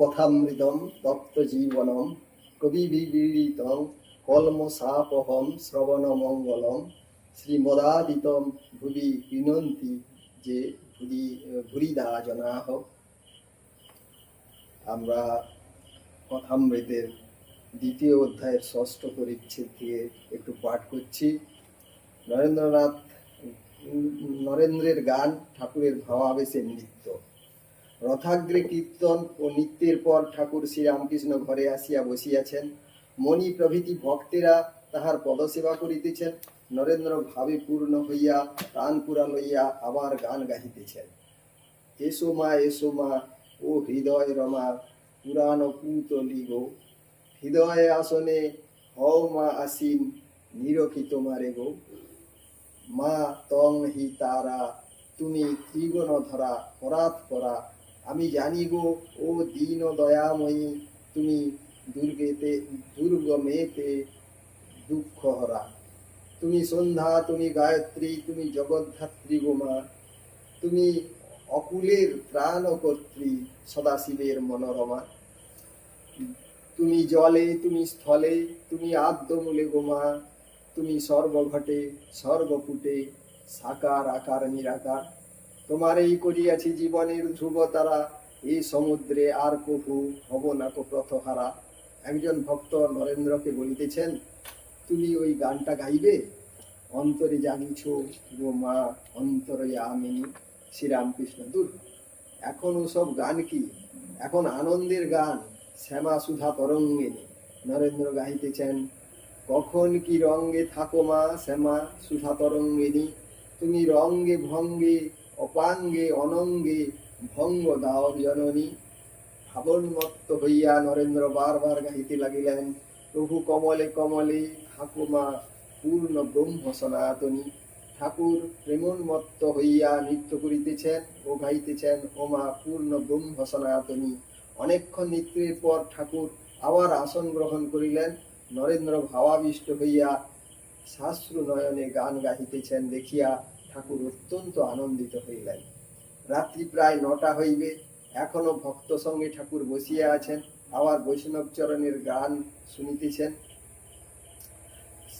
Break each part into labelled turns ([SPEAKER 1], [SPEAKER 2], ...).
[SPEAKER 1] কথামৃতম তপ্ত জীবনম কবি বিবীড়িতম কলমসাপহম শ্রবণ মঙ্গলম শ্রীমদাদিতম ভুবি বিনন্তি যে ভুরি ভুরিদা জনাহ আমরা কথামৃতের দ্বিতীয় অধ্যায়ের ষষ্ঠ পরিচ্ছেদ দিয়ে একটু পাঠ করছি। নরেন্দ্রনাথ, নরেন্দ্রের গান ঠাকুরের ভাবাবেশের নৃত্য। রথাগ্রে কীর্তন ও নৃত্যের পর ঠাকুর শ্রীরামকৃষ্ণ ঘরে আসিয়া বসিয়াছেন। মণি প্রভৃতি ভক্তেরা তাহার পদসেবা করিতেছেন। নরেন্দ্র ভাবে পূর্ণ হইয়া প্রাণ পুরা লইয়া আবার গান গাহিতেছেন। এসো মা এসো মা, ও হৃদয় রমা, পুরাণ পুতলি গো হৃদয় আসনে হও মা আসিন, নিরখি তোমারে গো। মা, তং হি তারা, তুমি ত্রিগুণ ধরা পরাত পরা আমি জানি গো, ও দীন দয়াময়ী, তুমি দুর্গেতে, দুর্গমেতে দুঃখ হরা। তুমি সন্ধ্যা, তুমি গায়ত্রী, তুমি জগদ্ধাত্রী গো মা। তুমি অকুলের ত্রাণকর্ত্রী সদাশিবের মনোরমা। তুমি জলে, তুমি স্থলে, তুমি আদ্যমূলে গোমা তুমি সর্বঘটে সর্বপুটে সাকার, আকার, নিরাকার। তোমার এই করিয়াছি জীবনের ধ্রুব তারা, এই সমুদ্রে আর কভু হব না প্রথহারা একজন ভক্ত নরেন্দ্রকে বলিতেছেন, তুমি ওই গানটা গাইবে? অন্তরে জানিছ গো মা, অন্তরে আমিনী, শ্রীরামকৃষ্ণ দূর এখন ওসব গান কি? এখন আনন্দের গান, শ্যামা সুধা তরঙ্গিনী নরেন্দ্র গাইতেছেন কখন কি রঙ্গে থাকো মা, শ্যামা সুধা তরঙ্গিনী? তুমি রঙ্গে ভঙ্গে অপাঙ্গে অনঙ্গে ভঙ্গ দাও জননী। ভাবন্মত্ত হইয়া নরেন্দ্র বারবার গাহিতে লাগিলেন, প্রভু কমলে কমলে ঠাকুমা পূর্ণ ব্রহ্ম সনাতনী। ঠাকুর প্রেমোন্মত্ত হইয়া নৃত্য করিতেছেন ও গাইতেছেন ওমা পূর্ণ ব্রহ্ম সনাতনী। অনেকক্ষণ নৃত্যের পর ঠাকুর আবার আসন গ্রহণ করিলেন। নরেন্দ্র ভাবাবিষ্ট হইয়া শাস্ত্র নয়নে গান গাহিতেছেন, দেখিয়া ঠাকুর অত্যন্ত আনন্দিত হইলেন। রাত্রি প্রায় নটা হইবে, এখনও ভক্ত সঙ্গে ঠাকুর বসিয়া আছেন, আবার বৈষ্ণব চরণের গান শুনিতেছেন।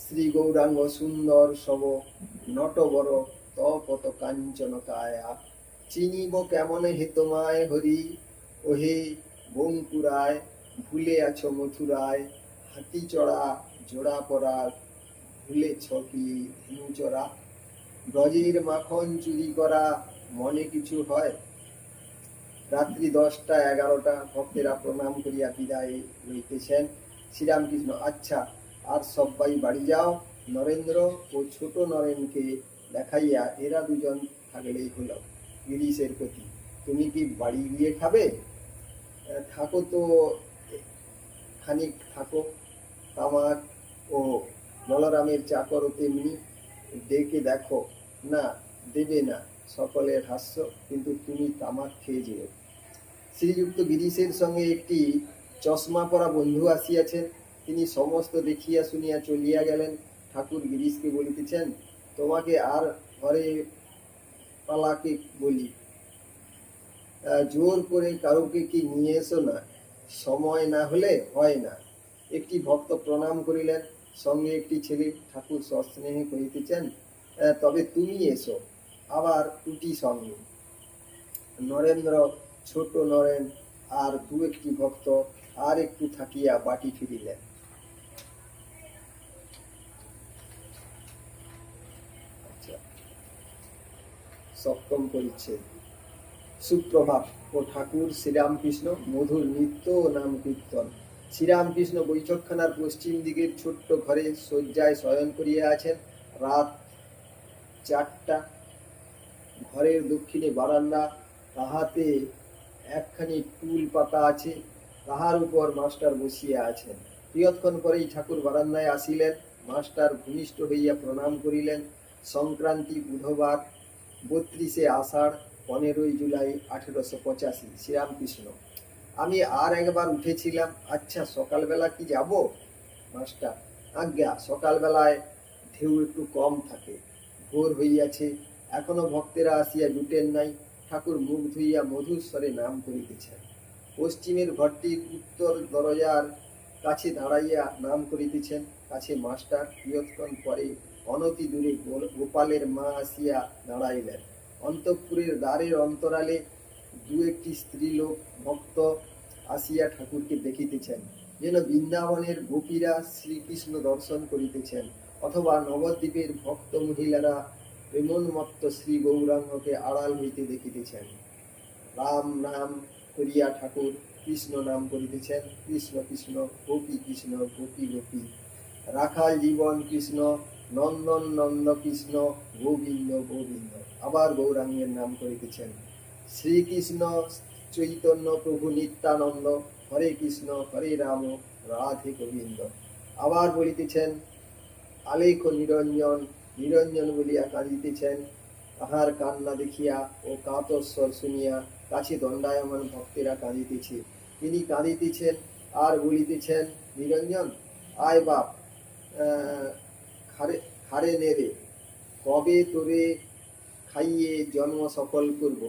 [SPEAKER 1] শ্রী গৌরাঙ্গ সুন্দর সব নটবর তপত কাঞ্চন কায়া। চিনিব কেমন হে তোমায় হরি, ওহে বঙ্কুরায়, ভুলে আছো মথুরায়, হাতি চড়া, জোড়া পড়া ভুলেছ কি ধেনু চড়া। ব্রজের মাখন চুরি করা মনে কিছু হয়? রাত্রি দশটা, এগারোটা, ভক্তেরা প্রণাম করিয়া বিদায় লইতেছেন। শ্রীরামকৃষ্ণ আচ্ছা আর সবাই বাড়ি যাও। নরেন্দ্র ও ছোট নরেনকে দেখাইয়া এরা দুজন থাকলেই হলো। গিরিশের প্রতি, তুমি কি বাড়ি গিয়ে খাবে? থাকো তো খানিক থাকো। তামাক ও বলরামের চাকর তেমনি ডেকে দেখো, না, দেবে না, সকলের হাস্য, কিন্তু তুমি তামাক খেয়ে যেও। শ্রীযুক্ত গিরিশের সঙ্গে একটি চশমা পরা বন্ধু আসিয়াছেন। তিনি সমস্ত দেখিয়া শুনিয়া চলিয়া গেলেন। ঠাকুর গিরিশকে বলিতেছেন, তোমাকে আর ঘরে পালাকে বলি। জোর করে কারোকে কি নিয়ে এসো না? সময় না হলে হয় না। একটি ভক্ত প্রণাম করিলেন। সঙ্গে একটি ছেলে ঠাকুর সস্নেহে কহিতেছেন তবে তুমি এসো, আবার টুটি সঙ্গে। নরেন্দ্র, ছোট নরেন, আর দু একটি ভক্ত, আর একটু থাকিয়া বাটি ফিরিলেন আচ্ছা। সপ্তম পরিচ্ছেদ। সুপ্রভাত ও ঠাকুর শ্রীরামকৃষ্ণ মধুর নৃত্য ও নাম কীর্তন। শ্রীরামকৃষ্ণ বৈঠকখানার পশ্চিম দিকের ছোট্ট ঘরে শয্যায় শয়ন করিয়া আছেন। রাত চারটা। ঘরের দক্ষিণে বারান্দা। তাহাতে একখানি টুল পাতা আছে। তাহার উপর মাস্টার বসিয়া আছেন। প্রিয়ৎক্ষণ পরেই ঠাকুর বারান্দায় আসিলেন। মাস্টার ভূমিষ্ঠ হইয়া প্রণাম করিলেন। সংক্রান্তি বুধবার, বত্রিশে আষাঢ়, পনেরোই জুলাই আঠেরোশো পঁচাশি। শ্রীরামকৃষ্ণ। আমি আর একবার উঠেছিলাম। আচ্ছা সকালবেলা কি যাব? মাস্টার, আজ্ঞা, সকালবেলায় ঢেউ একটু কম থাকে। ভোর হইয়াছে, এখনও ভক্তেরা আসিয়া জুটেন নাই। ঠাকুর মুখ ধুইয়া মধুর স্বরে নাম করিতেছেন। পশ্চিমের ঘরটির উত্তর দরজার কাছে দাঁড়াইয়া নাম করিতেছেন। কাছে মাস্টার, কিয়ৎক্ষণ পরে অনতি দূরে গোপালের মা আসিয়া দাঁড়াইলেন। অন্তঃপুরের দ্বারের অন্তরালে দু একটি স্ত্রীলোক ভক্ত আসিয়া ঠাকুরকে দেখিতেছেন। যেন বৃন্দাবনের গোপীরা শ্রীকৃষ্ণ দর্শন করিতেছেন, অথবা নবদ্বীপের ভক্ত মহিলারা প্রেমোন্মত্ত শ্রী গৌরাঙ্গকে আড়াল হইতে দেখিতেছেন। রাম নাম করিয়া ঠাকুর কৃষ্ণ নাম করিতেছেন, কৃষ্ণ কৃষ্ণ, গোপী কৃষ্ণ, গোপী গোপী। রাখাল জীবন কৃষ্ণ, নন্দন নন্দ কৃষ্ণ, গোবিন্দ গোবিন্দ। আবার গৌরাঙ্গের নাম করিতেছেন। শ্রীকৃষ্ণ চৈতন্য প্রভু নিত্যানন্দ হরে কৃষ্ণ, হরে রাম, রাধে গোবিন্দ। আবার বলিতেছেন আলেখ নিরঞ্জন নিরঞ্জন বলিয়া কাঁদিতেছেন, তাহার কান্না দেখিয়া ও কাতস্বর শুনিয়া কাছে দণ্ডায়মান ভক্তেরা কাঁদিতেছে। তিনি কাঁদিতেছেন আর বলিতেছেন, নিরঞ্জন, আয় বাপ খারে খারে নেরে কবে তোরে খাইয়ে জন্ম সফল করব?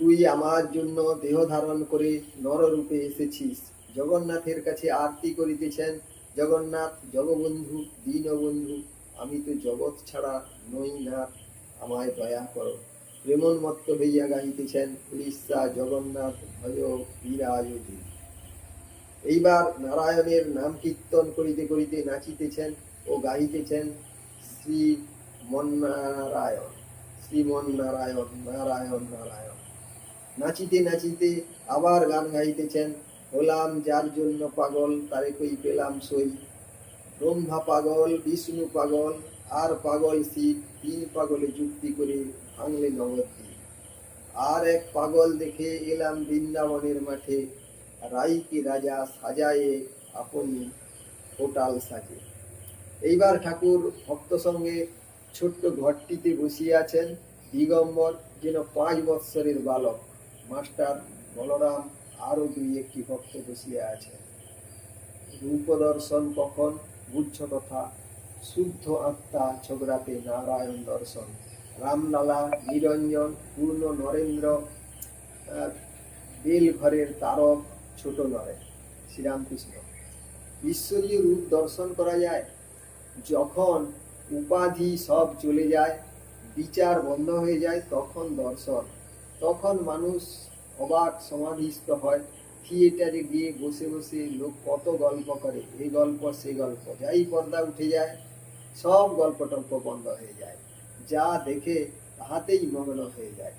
[SPEAKER 1] তুই আমার জন্য দেহ ধারণ করে নররূপে এসেছিস। জগন্নাথের কাছে আরতি করিতেছেন। জগন্নাথ, জগবন্ধু, দীনবন্ধু, আমি তো জগৎ ছাড়া নই না। আমায় দয়া করো। প্রেমন্মত্ত হইয়া গাইতেছেন উড়িষ্যা জগন্নাথ ভয় বিরাজতি এইবার নারায়ণের নাম কীর্তন করিতে করিতে নাচিতেছেন ও গাইতেছেন শ্রী মন্নারায়ণ শ্রীমন নারায়ণ নারায়ণ নারায়ণ। নাচিতে নাচিতে আবার গান গাইতেছেন। হলাম যার জন্য পাগল, তারে কই পেলাম সই। ব্রহ্মা পাগল, বিষ্ণু পাগল, আর পাগল শিব। তিন পাগলে যুক্তি করে ভাঙলে নবদ্বীপ আর এক পাগল দেখে এলাম বৃন্দাবনের মাঠে। রাইকে রাজা সাজায়ে আপনি হোটাল সাজে। এইবার ঠাকুর ভক্ত সঙ্গে ছোট্ট ঘরটিতে বসিয়ে আছেন। দিগম্বর, যেন পাঁচ বৎসরের বালক। মাস্টার বলরাম আরও দুই একটি ভক্ত বসিয়া আছেন। রূপ দর্শন কখন? বুঝছ তথা শুদ্ধ আত্মা ছোকরাতে নারায়ণ দর্শন। রামলালা নিরঞ্জন পূর্ণ নরেন্দ্র আহ, বেলঘরের তারক ছোট নরেন শ্রীরামকৃষ্ণ। ঈশ্বরীয় রূপ দর্শন করা যায়? যখন উপাধি সব চলে যায় বিচার বন্ধ হয়ে যায় তখন দর্শন। তখন মানুষ অবাক সমাধিস্থ হয়। থিয়েটারে গিয়ে বসে বসে লোক কত গল্প করে, এই গল্প, সেই গল্প। যাই পর্দা উঠে যায়, সব গল্প টল্প বন্ধ হয়ে যায়। যা দেখে তাহাতেই মগ্ন হয়ে যায়।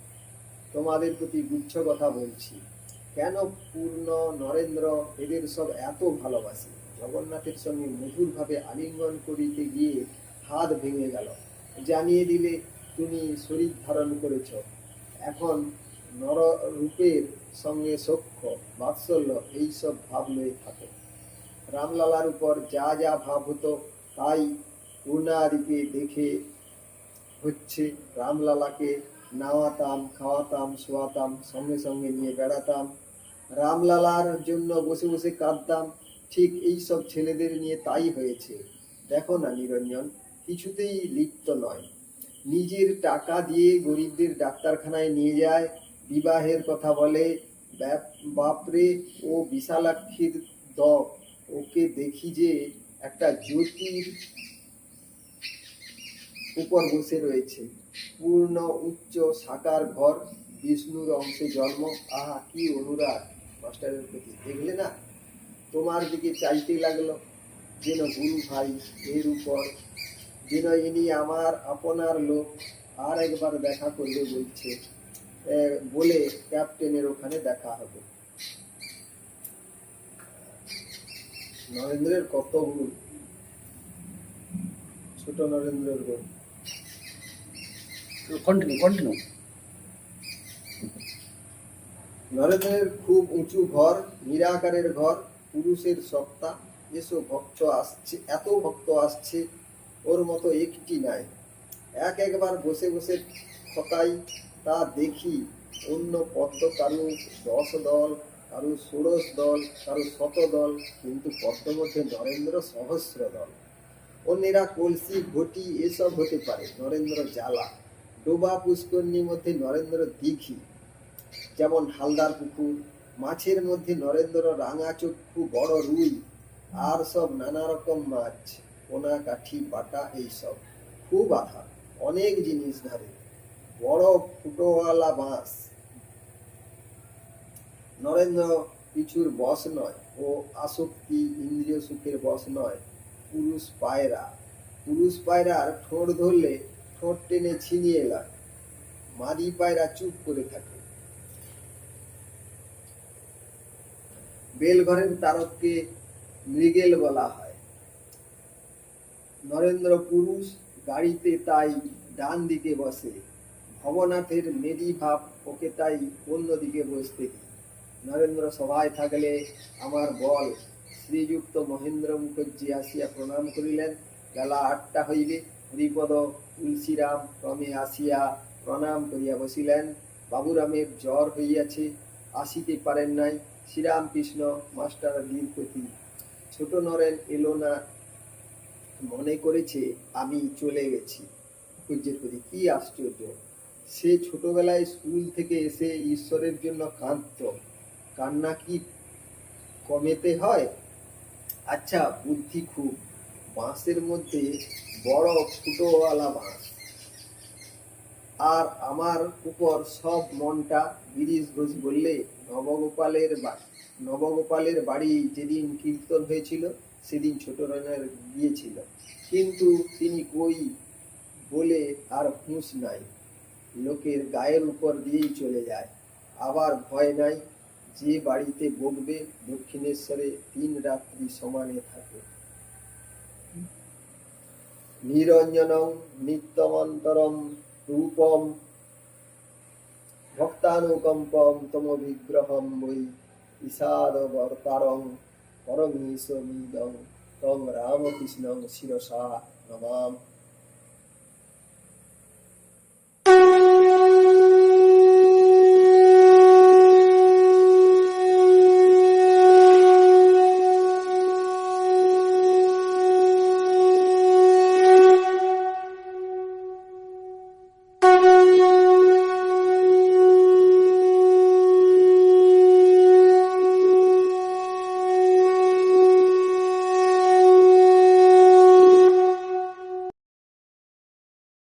[SPEAKER 1] তোমাদের প্রতি গুচ্ছ কথা বলছি, কেন পূর্ণ নরেন্দ্র এদের সব এত ভালোবাসি? জগন্নাথের সঙ্গে মধুরভাবে আলিঙ্গন করিতে গিয়ে হাত ভেঙে গেল। জানিয়ে দিলে, তুমি শরীর ধারণ করেছ। এখন নর রূপের সঙ্গে সখ্য, বাৎসল্য এইসব ভাব লয়ে থাকে। রামলালার উপর যা যা ভাব হতো, তাই পূর্ণারূপে দেখে হচ্ছে রামলালাকে নাওয়াতাম, খাওয়াতাম, শোয়াতাম, সঙ্গে সঙ্গে নিয়ে বেড়াতাম। রামলালার জন্য বসে বসে কাঁদতাম, ঠিক এই সব ছেলেদের নিয়ে তাই হয়েছে। দেখো না, নিরঞ্জন, কিছুতেই লিপ্ত নয়। নিজের টাকা দিয়ে গরিবদের ডাক্তারখানায় নিয়ে যায়, বিবাহের কথা বলে বাপরে, ও বিশালাক্ষীর দপ ওকে দেখি যে একটা জ্যোতির উপর বসে রয়েছে। পূর্ণ উচ্চ সাকার ঘর, বিষ্ণুর অংশে জন্ম। আহা, কি অনুরাগ মাস্টারের প্রতি দেখলে না? তোমার দিকে চাইতে লাগল। যেন গুরু ভাই এর উপর যেন ইনি আমার আপনার লোক আর একবার দেখা করবে বলছে। বলে ক্যাপ্টেনের ওখানে দেখা হবে। নরেন্দ্রের কত গুণ ছোট নরেন্দ্রের গুণ
[SPEAKER 2] কন্টিনিউ কন্টিনিউ
[SPEAKER 1] নরেন্দ্রের খুব উঁচু ঘর নিরাকারের ঘর পুরুষের সত্তা এসব ভক্ত আসছে এত ভক্ত আসছে ওর মতো একটি নাই। এক একবার বসে বসে খতাই তা দেখি, অন্য পদ্ম কারু দশ দল, কারু ষোড়শ দল, কারু শত দল, কিন্তু পদ্ম মধ্যে নরেন্দ্র সহস্র দল। অন্যেরা কলসি, ঘটি, এসব হতে পারে, নরেন্দ্র জ্বালা। ডোবা পুষ্করণীর মধ্যে নরেন্দ্র দীঘি। যেমন হালদার পুকুর, মাছের মধ্যে নরেন্দ্র রাঙা চক্ষু বড় রুই, আর সব নানা রকম মাছ। পোনা কাঠি বাটা এইসব। খুব আধা। অনেক জিনিস ধরে বড় ফুটোওয়ালা বাঁশ। নরেন্দ্র পিছুর বস নয় ও আসক্তি ইন্দ্রিয় সুখের বস নয়। পুরুষ পায়রা। পুরুষ পায়রার ঠোঁট ধরলে ঠোঁট টেনে ছিনিয়ে লায় মাদি পায়রা চুপ করে থাকে। বেলঘরের তারককে মৃগেল বলা হয়। নরেন্দ্র পুরুষ গাড়িতে তাই ডান দিকে বসে। ভবনাথের মেদি ভাব ওকে তাই অন্যদিকে বসতে নরেন্দ্র সভায় থাকলে আমার বল। শ্রীযুক্ত মহেন্দ্র মুখর্জি আসিয়া প্রণাম করিলেন। বেলা আটটা হইলে হরিপদ তুলসীরাম ক্রমে আসিয়া প্রণাম করিয়া বসিলেন। বাবুরামের জ্বর হইয়াছে, আসিতে পারেন নাই। শ্রীরামকৃষ্ণ মাস্টার বীরপতি ছোট নরেন এলো না মনে করেছে, আমি চলে গেছি। প্রতি কি আশ্চর্য! সে ছোটবেলায় স্কুল থেকে এসে ঈশ্বরের জন্য কাঁদত। কান্না কি কমেতে হয়? আচ্ছা বুদ্ধি খুব। বাঁশের মধ্যে বড় ফুটোওয়ালা বাঁশ। আর আমার উপর সব মনটা গিরিশ ঘোষ বললে, নবগোপালের নবগোপালের বাড়ি যেদিন কীর্তন হয়েছিল সেদিন ছোট রানার গিয়েছিল কিন্তু তিনি কই বলে আর হুঁশ নাই। লোকের গায়ের উপর দিয়েই চলে যায়। আবার ভয় নাই যে বাড়িতে বকবে দক্ষিণেশ্বরে তিন রাত্রি সমানে থাকে। নিরঞ্জনং নিত্যমন্তরম রূপম ভক্তানুকম্পম তম বিগ্রহম বৈ ঈষাদ বর্তারং পরমেশমিদং তং রামকৃষ্ণং শিরসা নমাম